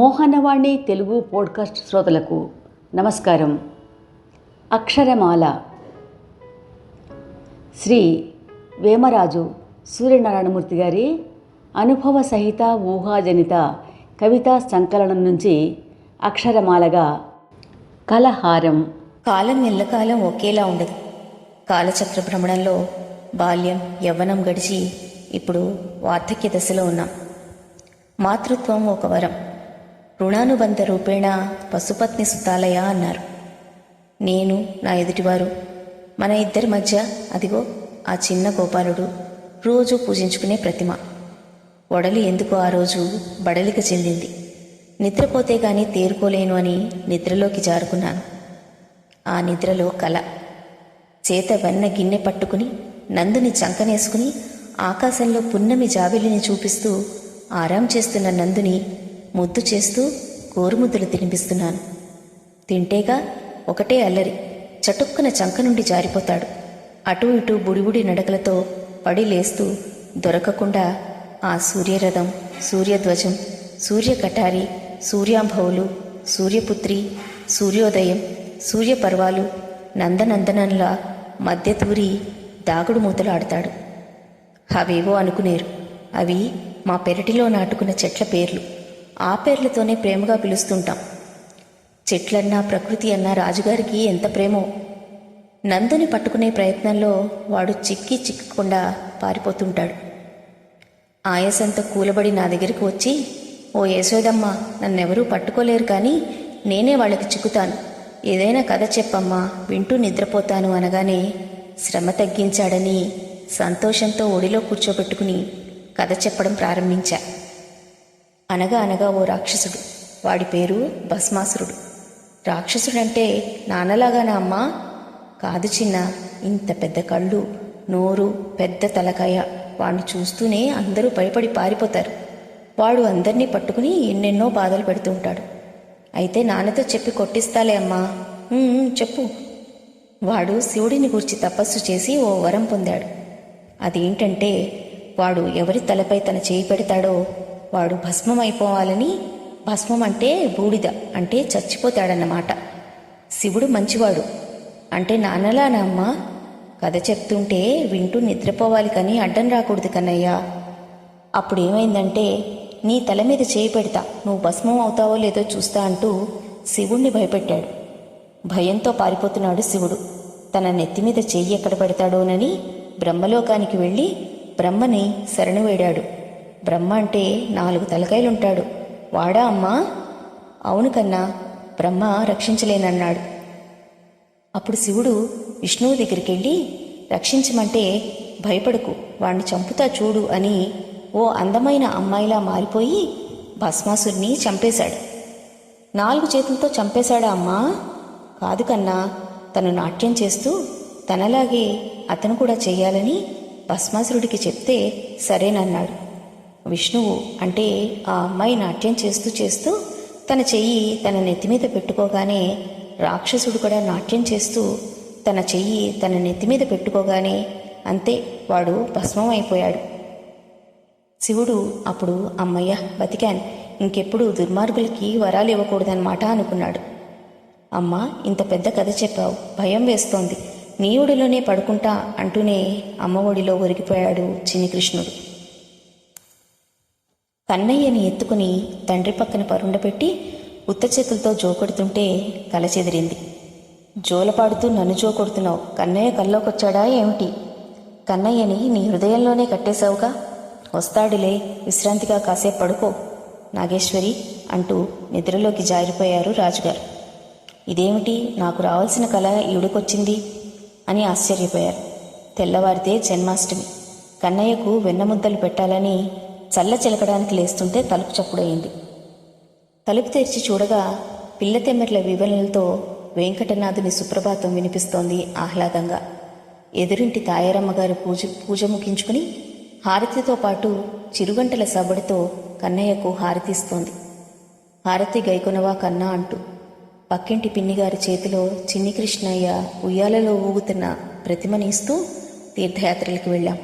Mohanavani Telugu podcast శ్రోతలకు నమస్కారం. అక్షరమాల. శ్రీ వేమరాజు సూర్యనారాయణమూర్తి గారి అనుభవ సహిత ఊహాజనిత కవితా సంకలనం నుంచి అక్షరమాలగా కలహారం. కాలం ఎల్లకాలం ఒకేలా ఉండదు. కాలచక్ర భ్రమణంలో బాల్యం యవ్వనం గడిచి ఇప్పుడు వార్ధక్య దశలో ఉన్నాం. మాతృత్వం ఒక వరం. రుణానుబంధ రూపేణ పశుపత్ని సుతాలయ అన్నారు. నేను నా ఎదుటివారు మన ఇద్దరి మధ్య అదిగో ఆ చిన్న గోపాలుడు రోజు పూజించుకునే ప్రతిమ. ఒడలి ఎందుకు ఆ రోజు బడలిక చెందింది? నిద్రపోతే గాని తేరుకోలేను అని నిద్రలోకి జారుకున్నాను. ఆ నిద్రలో కల. చేత వెన్న గిన్నె పట్టుకుని నందుని చంకనేసుకుని ఆకాశంలో పున్నమి జాబిలిని చూపిస్తూ ఆరాం చేస్తున్న నందుని ముద్దు చేస్తూ గోరుముద్దులు తినిపిస్తున్నాను. తింటేగా ఒకటే అల్లరి. చటుక్కున చంక నుండి జారిపోతాడు. అటూ ఇటూ బుడిబుడి నడకలతో పడి లేస్తూ దొరకకుండా ఆ సూర్యరథం సూర్యధ్వజం సూర్యకటారి సూర్యాంభవులు సూర్యపుత్రి సూర్యోదయం సూర్యపర్వాలు నందనందనంల మధ్య తూరి దాగుడు మూతలాడతాడు. అవేవో అనుకునేరు. అవి మా పెరటిలో నాటుకున్న చెట్ల పేర్లు. ఆ పేర్లతోనే ప్రేమగా పిలుస్తుంటాం. చెట్లన్నా ప్రకృతి అన్నా రాజుగారికి ఎంత ప్రేమో. నందుని పట్టుకునే ప్రయత్నంలో వాడు చిక్కి చిక్కకుండా పారిపోతుంటాడు. ఆయాసంతో కూలబడి నా దగ్గరికి వచ్చి ఓ యశోదమ్మ నన్నెవరూ పట్టుకోలేరు కానీ నేనే వాళ్ళకి చిక్కుతాను. ఏదైనా కథ చెప్పమ్మా వింటూ నిద్రపోతాను అనగానే శ్రమ తగ్గించాడని సంతోషంతో ఒడిలో కూర్చోబెట్టుకుని కథ చెప్పడం ప్రారంభించా. అనగా అనగా ఓ రాక్షసుడు. వాడి పేరు భస్మాసురుడు. రాక్షసుడంటే నాన్నలాగానా అమ్మా? కాదు చిన్న ఇంత పెద్ద కళ్ళు నోరు పెద్ద తలకాయ. వాడిని చూస్తూనే అందరూ భయపడి పారిపోతారు. వాడు అందరినీ పట్టుకుని ఎన్నెన్నో బాధలు పెడుతూ ఉంటాడు. అయితే నాన్నతో చెప్పి కొట్టిస్తాలే అమ్మా. చెప్పు. వాడు శివుడిని గూర్చి తపస్సు చేసి ఓ వరం పొందాడు. అదేంటంటే వాడు ఎవరి తలపై తన చేయి పెడతాడో వాడు భస్మం అయిపోవాలని భస్మం అంటే బూడిద అంటే చచ్చిపోతాడన్నమాట. శివుడు మంచివాడు. అంటే నాన్నలానా అమ్మా? కథ చెప్తుంటే వింటూ నిద్రపోవాలి కానీ అడ్డం రాకూడదు కన్నయ్యా. అప్పుడు ఏమైందంటే నీ తల మీద చేయి పెడతా నువ్వు భస్మం అవుతావో లేదో చూస్తా అంటూ శివుణ్ణి భయపెట్టాడు. భయంతో పారిపోతున్నాడు శివుడు. తన నెత్తి మీద చెయ్యి ఎక్కడ పెడతాడోనని బ్రహ్మలోకానికి వెళ్ళి బ్రహ్మని శరణు వేడాడు. బ్రహ్మ అంటే నాలుగు తలకాయలుంటాడు. వాడా అమ్మా? అవును కన్నా బ్రహ్మ రక్షించలేనన్నాడు. అప్పుడు శివుడు విష్ణువు దగ్గరికి వెళ్ళి రక్షించమంటే భయపడకు వాణ్ణి చంపుతా చూడు అని ఓ అందమైన అమ్మాయిలా మారిపోయి భస్మాసుర్ని చంపేశాడు. నాలుగు చేతులతో చంపేశాడా అమ్మా? కాదు కన్నా తను నాట్యం చేస్తూ తనలాగే అతను కూడా చేయాలని భస్మాసురుడికి చెప్తే సరేనన్నాడు. విష్ణువు అంటే ఆ అమ్మాయి నాట్యం చేస్తూ చేస్తూ తన చెయ్యి తన నెత్తి మీద పెట్టుకోగానే రాక్షసుడు కూడా నాట్యం చేస్తూ తన చెయ్యి తన నెత్తి మీద పెట్టుకోగానే అంతే వాడు భస్మం అయిపోయాడు. శివుడు అప్పుడు అమ్మయ్య బతికాను ఇంకెప్పుడు దుర్మార్గులకి వరాలు ఇవ్వకూడదన్నమాట అనుకున్నాడు. అమ్మా ఇంత పెద్ద కథ చెప్పావు భయం వేస్తోంది. నీ ఒడిలోనే పడుకుంటా అంటూనే అమ్మ ఒడిలో ఒరిగిపోయాడు చిన్ని కృష్ణుడు. కన్నయ్యని ఎత్తుకుని తండ్రి పక్కన పరుండపెట్టి ఉత్త చేతులతో జోకొడుతుంటే కల చెదిరింది. జోలపాడుతూ నన్ను జోకొడుతున్నావు. కన్నయ్య కల్లోకొచ్చాడా ఏమిటి? కన్నయ్యని నీ హృదయంలోనే కట్టేశావుగా? వస్తాడులే విశ్రాంతిగా కాసేపు పడుకో. నాగేశ్వరి అంటూ నిద్రలోకి జారిపోయారు రాజుగారు. ఇదేమిటి? నాకు రావాల్సిన కళ ఈడుకొచ్చింది అని ఆశ్చర్యపోయారు. తెల్లవారితే జన్మాష్టమి. కన్నయ్యకు వెన్నముద్దలు పెట్టాలని చల్ల చిలకడానికి లేస్తుంటే తలుపు చప్పుడయింది. తలుపు తెరిచి చూడగా పిల్ల తెమ్మెర్ల వివరణలతో వెంకటనాథుని సుప్రభాతం వినిపిస్తోంది ఆహ్లాదంగా. ఎదురింటి తాయారమ్మ గారు పూజ పూజ ముగించుకుని హారతితో పాటు చిరుగంటల సబడితో కన్నయ్యకు హారతిస్తోంది. హారతి గైకొనవా కన్నా అంటూ పక్కింటి పిన్నిగారి చేతిలో చిన్ని కృష్ణయ్య ఉయ్యాలలో ఊగుతున్న ప్రతిమని ఇస్తూ తీర్థయాత్రలకు వెళ్ళాం.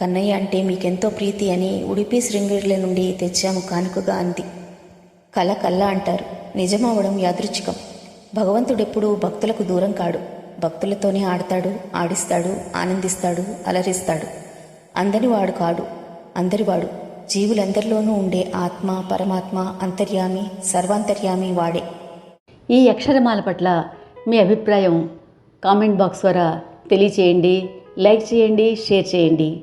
కన్నయ్య అంటే మీకెంతో ప్రీతి అని ఉడిపి శృంగేరుల నుండి తెచ్చాము కానుకగా అంది. కల కల్ల అంటారు. నిజమవడం యాదృచ్ఛికం. భగవంతుడెప్పుడూ భక్తులకు దూరం కాడు. భక్తులతోనే ఆడతాడు ఆడిస్తాడు ఆనందిస్తాడు అలరిస్తాడు. అందరివాడు కాడు. అందరివాడు జీవులందరిలోనూ ఉండే ఆత్మ పరమాత్మ అంతర్యామి సర్వాంతర్యామి వాడే. ఈ అక్షరమాల పట్ల మీ అభిప్రాయం కామెంట్ బాక్స్ ద్వారా తెలియచేయండి లైక్ చేయండి షేర్ చేయండి.